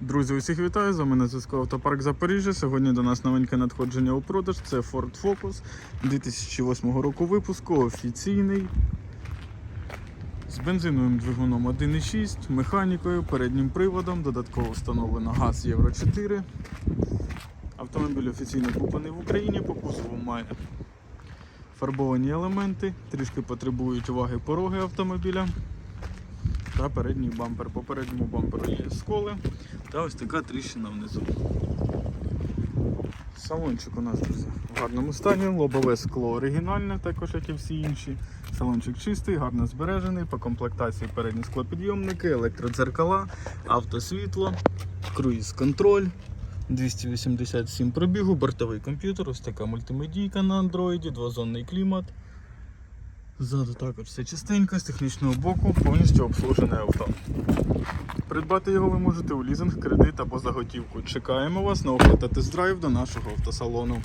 Друзі, усіх вітаю! З вами на зв'язку Автопарк Запоріжжя. Сьогодні до нас новеньке надходження у продаж. Це Ford Focus 2008 року випуску, офіційний. З бензиновим двигуном 1.6, механікою, переднім приводом, додатково встановлено газ Євро 4. Автомобіль офіційно куплений в Україні, по кузову має фарбовані елементи, трішки потребують уваги пороги автомобіля та передній бампер. По передньому бамперу є сколи та ось така тріщина внизу. Салончик у нас, друзі, в гарному стані, лобове скло оригінальне, також як і всі інші. Салончик чистий, гарно збережений, по комплектації передні склопідйомники, електродзеркала, автосвітло, круїз-контроль. 287 пробігу, бортовий комп'ютер, ось така мультимедійка на андроїді, двозонний клімат. Ззаду також все чистенько, з технічного боку, повністю обслужене авто. Придбати його ви можете у лізинг, кредит або заготівку. Чекаємо вас на оплата тест-драйв до нашого автосалону.